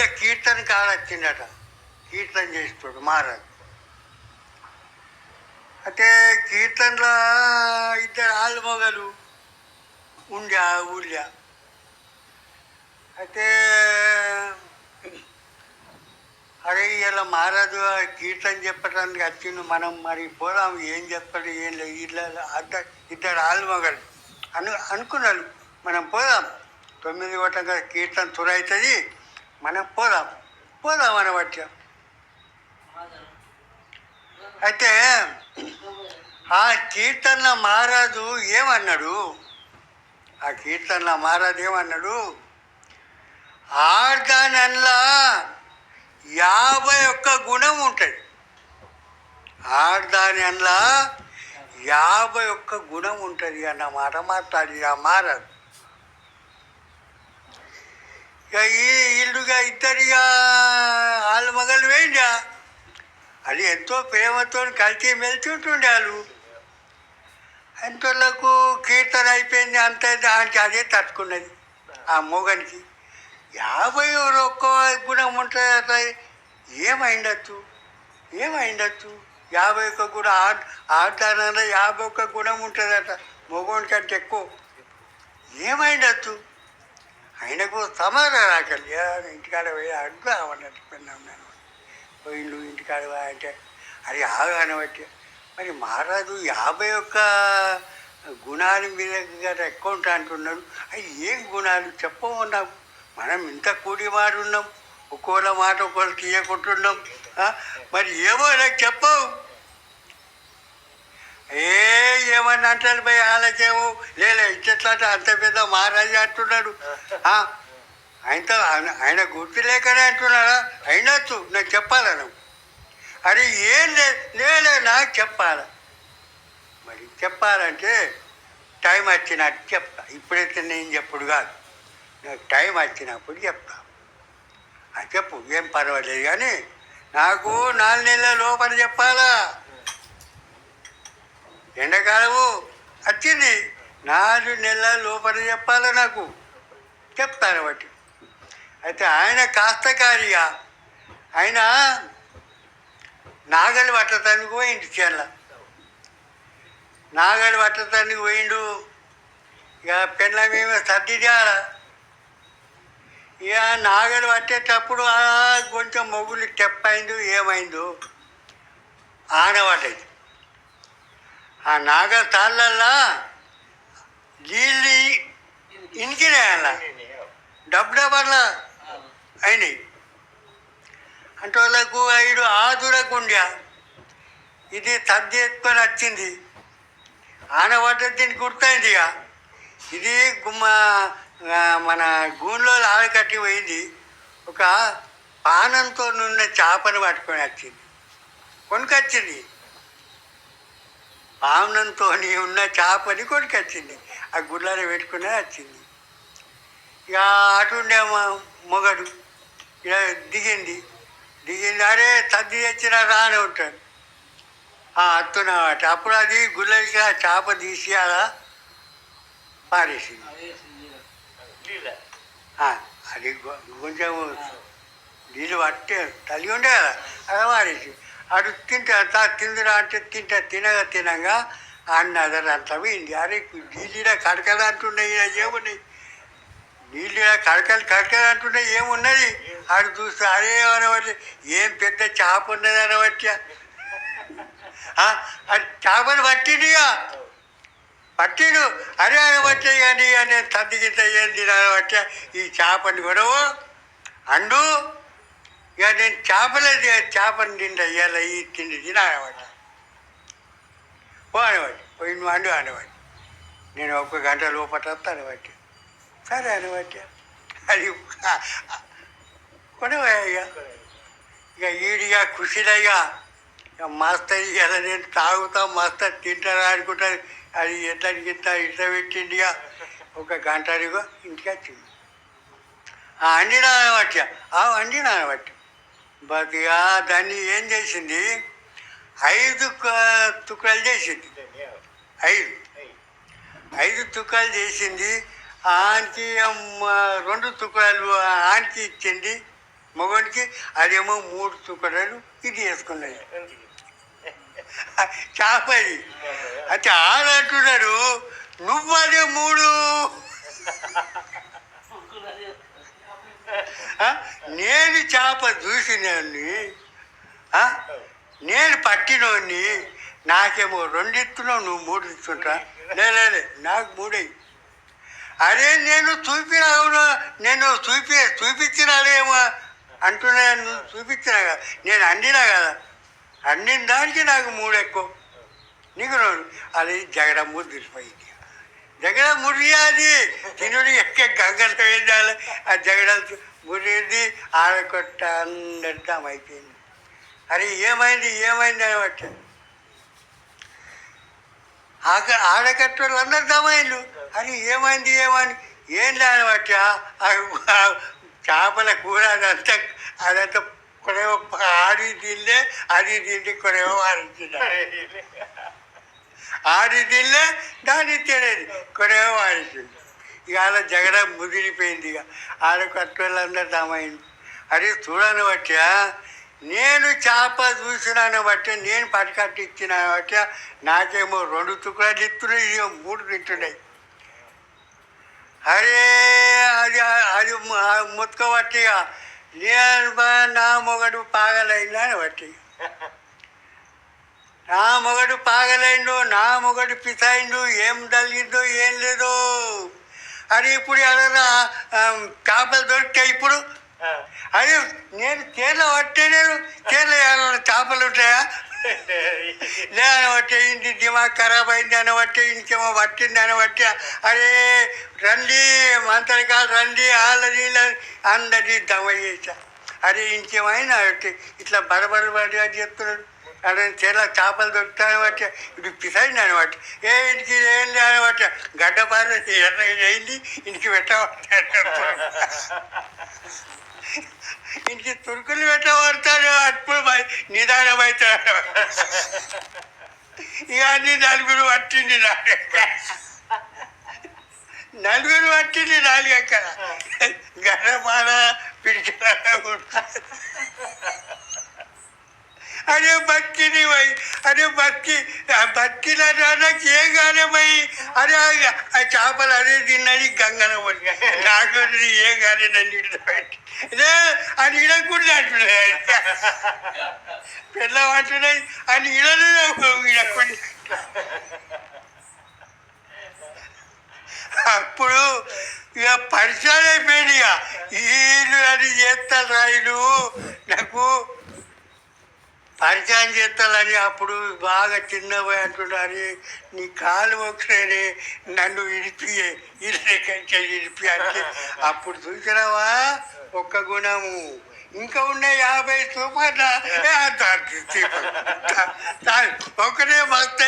ఊళ్ళో కీర్తన కాడ వచ్చిందట కీర్తన చేస్తాడు మహారాజ్. అయితే కీర్తనలో ఇద్దరు ఆలుమొగలు ఉండే ఆ ఊళ్ళో? అయితే అరే ఇలా మహారాజు కీర్తన చెప్పడానికి వచ్చిండు మనం మరి పోదాం ఏం చెప్పాలి ఏం లేదు. ఇలా అద్ద ఇద్దరు ఆలుమొగలు అను అనుకున్నారు మనం పోదాం. తొమ్మిది గంటల కీర్తన తుర అవుతుంది మనం పోదాం. పోదాం అనవచ్చు అయితే ఆ కీర్తన మహారాజు ఏమన్నాడు? ఆ కీర్తన మహారాజు ఏమన్నాడు? ఆర్దానల్లా యాభై ఒక్క గుణం ఉంటుంది. ఆర్దానల్లా యాభై ఒక్క గుణం ఉంటుంది అన్న మాట మాట్లాడి ఆ మహారాజు. ఇక ఈ ఇల్లుగా ఇద్దరిగా వాళ్ళ మగలు వేయండా అది ఎంతో ప్రేమతో కలిసి మెలిచుంటుండే వాళ్ళు. అంతలకు కీర్తన అయిపోయింది అంత దానికి అదే తట్టుకున్నది ఆ మోగనికి. యాభై ఒక్క గుణం ఉంటుంది అట్లా ఏమైండొచ్చు? ఏమైండొచ్చు? యాభై ఒక్క గుణం ఆడ్ ఆడదానంలో యాభై ఒక్క గుణం ఉంటుందట మగోని కంటే ఎక్కువ. ఏమైండొచ్చు? ఆయనకు సమాధానం రాకలి ఇంటికాడ పోయి అడుగుదామన్నట్టు పెన్నాం నేను. పోయిండు ఇంటికాడ అంటే అది ఆగానే బట్టి మరి మహారాజు యాభై ఒక్క గుణాలు మీద కదా అకౌంట్ అంటున్నాడు. అవి ఏం గుణాలు చెప్పవు నాకు. మనం ఇంత కూడి మాట ఒక్కోళ్ళ మాట ఒకళ్ళు తీయకుంటున్నాం మరి ఏమో నాకు చెప్పవు ఏ ఏమన్నా అంటాడు పోయి ఆలోచేమో లేలే ఇట్లా అంత పెద్ద మహారాజు అంటున్నాడు. ఆయనతో ఆయన- ఆయన గుర్తు లేకనే అంటున్నాడా? అయినచ్చు నాకు చెప్పాలా నువ్వు అరే ఏం లే లేలే నాకు చెప్పాలా. మరి చెప్పాలంటే టైం వచ్చినట్టు చెప్తా. ఇప్పుడైతే నేను చెప్పుడు కాదు. నాకు టైం వచ్చినప్పుడు చెప్తా. అది చెప్పు ఏం పర్వాలేదు కానీ నాకు నాలుగు నెలల లోపల చెప్పాలా? ఎండాకాలము వచ్చింది. నాలుగు నెలల లోపల చెప్పాలి నాకు. చెప్తాను బట్టి అయితే ఆయన కాస్తకారిగా ఆయన నాగలి పట్టడానికి పోయిండు చేయాల నాగలి పట్టడానికి పోయిండు. ఇక పెళ్ళ మేము సర్ది చేయాల ఇక నాగలి పట్టేటప్పుడు కొంచెం మొగులు టెప్ అయిందో ఏమైందో ఆనవాటైంది ఆ నాగ తాళ్ళల్లా నీళ్ళు ఇనికినాయల్ల. డబ్బు డబ్బర్ల అయినాయి. అంటే వాళ్ళకు ఐదు ఆదురకుండ్యా ఇది సర్ది ఎత్తుకొని వచ్చింది. ఆనబడ్డది దీనికి గుర్తయింది ఇక ఇది గుమ్మ మన గూన్లో ఆడకట్టి పోయింది. ఒక పానంతో నున్న చేపను పట్టుకొని వచ్చింది. కొనుకొచ్చింది. ఆమ్నంతో ఉన్న చేపని కొడుకొచ్చింది ఆ గుళ్ళని పెట్టుకునే వచ్చింది. ఇక అటుండే మొగడు ఇక దిగింది. దిగింది అరే తద్ది తెచ్చిన రాని ఉంటాడు. అత్తున్నమాట అప్పుడు అది గుళ్ళకి ఆ చేప తీసి అలా పారేసింది. అది కొంచెం నీళ్ళు పట్టే తల్లి ఉండే కదా అలా పారేసి అటు తింటే తా తిందిరా అంటే తింటే తినగా తినగా అన్న అదంతా పోయింది. అరే నీళ్ళ కడకలు అంటున్నాయి ఏమున్నాయి నీళ్ళు కడకలు కడకలు అంటున్నాయి ఏమున్నది? ఆడు చూస్తే అరే అనవచ్చు ఏం పెద్ద చేప ఉన్నది అనబట్టి అది చేపలు పట్టిందిగా పట్టిడు. అరే అనబట్టే కానీ నేను తద్దిగింత ఏం తినబట్టే ఈ చేపని కూడా అండు. ఇక నేను చేపలే తి- చేపని తింటా ఇవాళ ఈ తిండి తినబట్టి పో అనబట్టి పోయి నువ్వు అండు నేను ఒక గంట లోపల వస్తాను సరే అనబట్టి అది కొనవయ్యా ఇక? ఈడిగా ఖుషిలయ్యా ఇక మస్తు ఇవాళ నేను తాగుతా మస్తు తింటారా అనుకుంటా అది ఎట్లకి ఇంత ఇట్లా పెట్టిండిగా ఒక గంట అడిగో ఇంటికి వచ్చింది ఆ అండినా అనబట్టి ఆ అండినా అనబట్టి బట్ దాన్ని ఏం చేసింది? ఐదు తుక్కలు చేసింది. ఐదు. ఐదు తుక్కలు చేసింది. ఆనికి అమ్మ రెండు తుక్కలు ఆనికి ఇచ్చింది మగవాడికి అదేమో మూడు చుక్కడలు ఇది వేసుకున్నాయి. చేప ఇది అయితే ఆడంటున్నారు నువ్వు అదే మూడు. నేను చేప చూసినాన్ని నేను పట్టినోని నాకేమో రెండు ఇస్తున్నావు నువ్వు మూడు ఇస్తుంటా లేదు నాకు మూడే అరే నేను చూపినా అవును నేను చూపి చూపించినాడేమో అంటున్నా నువ్వు చూపించినా కదా? నేను అండినా కదా? అండిన దానికి నాకు మూడు ఎక్కువ నీకు అది జగడమ్మ తెలిసిపోయింది జగడ మురియాది. తినుడు ఎక్క గంగలో వెళ్ళాలి ఆ జగడ మురిది ఆడకొట్ట అందరిదాం అయిపోయింది అరే ఏమైంది ఏమైంది అని వచ్చాను ఆక ఆడకట్టోళ్ళు అందరు దమైళ్ళు అది ఏమైంది? ఏమని ఏం లేని బట్టి చేపల కూర అదంతా అదంతా కొడేవో ఆడి తిండే అది తిండి కొడేవో ఆడి తిన్నాడు ఆడి తినలే దాన్ని తినేది. ఇక అలా జగడ ముదిరిపోయింది ఇక. ఆడ కట్టోళ్ళందరూ దమైంది అది చూడని బట్ట నేను చేప చూసినాను బట్టి నేను పట్టుకట్టు ఇచ్చిన బట్టి నాకేమో రెండు తుకురాలు ఇస్తున్నాయి ఇక మూడు తింటున్నాయి. అరే అది అది ముత్క బట్టిగా నేను నా మొగడు పాగలైందని బట్టి నా మొగడు పాగలైండు నా మొగడు పిసాయిండు ఏం తగిలిందో ఏం లేదో. అది ఇప్పుడు ఎలా చేపలు దొరికాయి ఇప్పుడు? అదే నేను తేల పట్టే నేను. తేల చేపలు ఉంటాయా? నేను బట్టి ఇంటి దిమాగ్ ఖరాబ్ అయింది అని బట్టి ఇంకేమో పట్టింది అని బట్టి అరే రండి మంత్రికాలు రండి వీళ్ళని అందరినీ దమ చేశా అరే ఇంకేమైనా ఇట్లా బడబడబడిగా చెప్తున్నాడు. అదే చీరలో చేపలు దొరుకుతాయని బట్టి ఇది పిసైంది అనమాట ఏ ఇంటికి ఏంది లేని గడ్డ గడ్డపార ఎర్ర అయింది ఇంటికి పెట్టబడతాడు ఇంటికి తురుకులు పెట్టబడతాడు అప్పుడు బయ- నిదానం అవుతాడు ఇక అన్ని నలుగురు పట్టింది నాలుగు నలుగురు పట్టింది నాలుగు ఎక్కడ గడపాల పిడిచిన అరే బతికిని భయ్ అరే బతికి బతికిన నాకు ఏం కాలే పోయి అరే ఆ- చేపలు అదే తిన్నది గంగన పోయి నాకు ఏం కాలే నన్ను ఇట్లా పెట్టి. ఇడకుండా అంటున్నాయి పిల్ల అంటున్నాయి అది ఇడలే ఇడకుండా. అప్పుడు ఇక పరిచయం అయిపోయింది ఇక. వీళ్ళు అది చేస్తారు రాయుడు నాకు పరిచయం చేస్తాలని అప్పుడు బాగా చిన్నపోయి అంటున్నారు నీ కాలు ఒకసారి నన్ను ఇడిపి ఇడికి ఇడిపి అంటే అప్పుడు చూసినావా? ఒక్క గుణము. ఇంకా ఉన్నాయి యాభై సూపర్ల ఒకటే భక్త